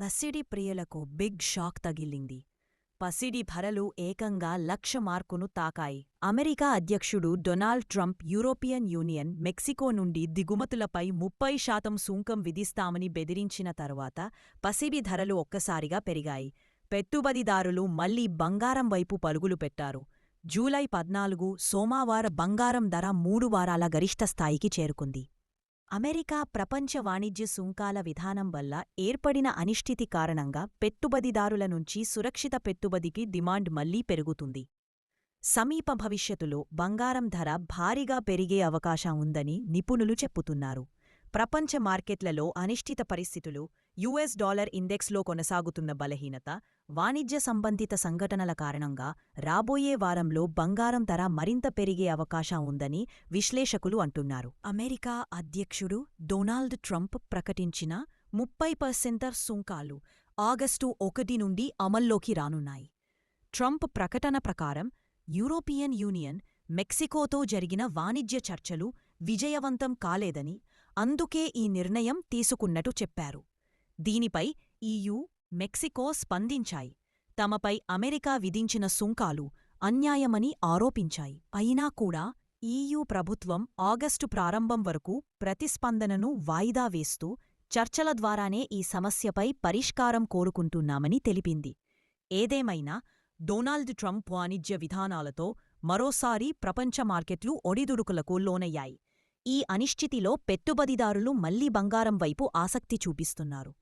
పసిడి ప్రియులకు big shock తగిలింది. పసిడి భరలు ఏకంగా లక్ష మార్కును తాకాయి. అమెరికా అధ్యక్షుడు Donald Trump European Union Mexico నుండి దిగుమతులపై ముప్పై శాతం సుంకం విధిస్తామని బెదిరించిన తరువాత పసిడి ధరలు ఒక్కసారిగా పెరిగాయి. పెట్టుబడిదారులు మళ్ళీ బంగారం వైపు పరుగులు పెట్టారు. జూలై పద్నాలుగు సోమవార బంగారం ధర మూడు వారాల గరిష్ట స్థాయికి చేరుకుంది. అమెరికా ప్రపంచ వాణిజ్య సుంకాల విధానం వల్ల ఏర్పడిన అనిశ్చితి కారణంగా పెట్టుబడిదారుల నుంచి సురక్షిత పెట్టుబడికి డిమాండ్ మళ్ళీ పెరుగుతుంది. సమీప భవిష్యత్తులో బంగారం ధర భారీగా పెరిగే అవకాశం ఉందని నిపుణులు చెప్పుతున్నారు. ప్రపంచ మార్కెట్లలో అనిశ్చిత పరిస్థితులు యుఎస్ డాలర్ ఇండెక్స్లో కొనసాగుతున్న బలహీనత వాణిజ్య సంబంధిత సంఘటనల కారణంగా రాబోయే వారంలో బంగారం ధర మరింత పెరిగే అవకాశం ఉందని విశ్లేషకులు అంటున్నారు. అమెరికా అధ్యక్షుడు డొనాల్డ్ ట్రంప్ ప్రకటించిన ముప్పై పర్సెంటర్ సుంకాలు ఆగస్టు ఒకటి నుండి అమల్లోకి రానున్నాయి. ట్రంప్ ప్రకటన ప్రకారం యూరోపియన్ యూనియన్ మెక్సికోతో జరిగిన వాణిజ్య చర్చలు విజయవంతం కాలేదని అందుకే ఈ నిర్ణయం తీసుకున్నట్టు చెప్పారు. దీనిపై ఈయూ మెక్సికో స్పందించాయి. తమపై అమెరికా విధించిన సుంకాలు అన్యాయమని ఆరోపించాయి. అయినా కూడా ఈయూ ప్రభుత్వం ఆగస్టు ప్రారంభం వరకు ప్రతిస్పందనను వాయిదా వేస్తూ చర్చల ద్వారానే ఈ సమస్యపై పరిష్కారం కోరుకుంటున్నామని తెలిపింది. ఏదేమైనా డొనాల్డ్ ట్రంప్ వాణిజ్య విధానాలతో మరోసారి ప్రపంచ మార్కెట్లు ఒడిదుడుకులకు లోనయ్యాయి. ఈ అనిశ్చితిలో పెట్టుబడిదారులు మళ్ళీ బంగారం వైపు ఆసక్తి చూపిస్తున్నారు.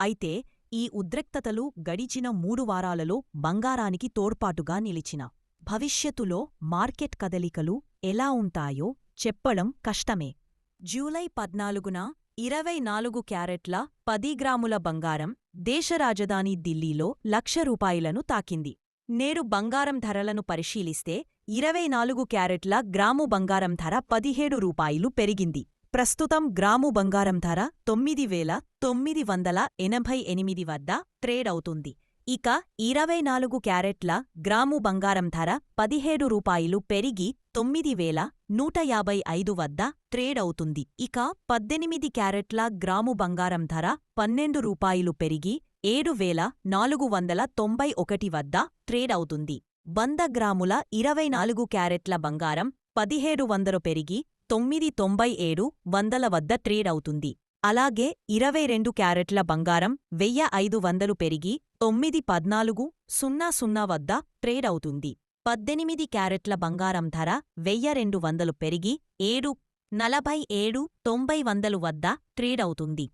అయితే ఈ ఉద్రిక్తతలు గడిచిన మూడు వారాలలో బంగారానికి తోడ్పాటుగా నిలిచిన. భవిష్యత్తులో మార్కెట్ కదలికలు ఎలా ఉంటాయో చెప్పడం కష్టమే. జూలై పద్నాలుగున ఇరవై నాలుగు క్యారెట్ల పది గ్రాముల బంగారం దేశ రాజధాని ఢిల్లీలో లక్ష రూపాయలను తాకింది. నేడు బంగారం ధరలను పరిశీలిస్తే ఇరవై నాలుగు క్యారెట్ల గ్రాము బంగారం ధర పదిహేడు రూపాయలు పెరిగింది. ప్రస్తుతం గ్రాము బంగారం ధర తొమ్మిది వేల తొమ్మిది వందల ఎనభై ఎనిమిది వద్ద ట్రేడ్ అవుతుంది. ఇక ఇరవై నాలుగు క్యారెట్ల గ్రాము బంగారం ధర పదిహేడు రూపాయలు పెరిగి తొమ్మిది వేల నూట యాభై ఐదు వద్ద ట్రేడ్ అవుతుంది. ఇక పద్దెనిమిది క్యారెట్ల గ్రాము బంగారం ధర పన్నెండు రూపాయలు పెరిగి ఏడు వేల నాలుగు వందల తొంభై ఒకటి వద్ద ట్రేడ్ అవుతుంది. వంద గ్రాముల ఇరవై నాలుగు క్యారెట్ల బంగారం పదిహేడు వందలు పెరిగి తొమ్మిది తొంభై ఏడు వందల వద్ద ట్రేడ్ అవుతుంది. అలాగే ఇరవై రెండు క్యారెట్ల బంగారం వెయ్య ఐదు వందలు పెరిగి తొమ్మిది పద్నాలుగు సున్నా సున్నా వద్ద ట్రేడ్ అవుతుంది. పద్దెనిమిది క్యారెట్ల బంగారం ధర వెయ్య రెండు వందలు పెరిగి ఏడు నలభై ఏడు తొంభై వందలు వద్ద ట్రేడ్ అవుతుంది.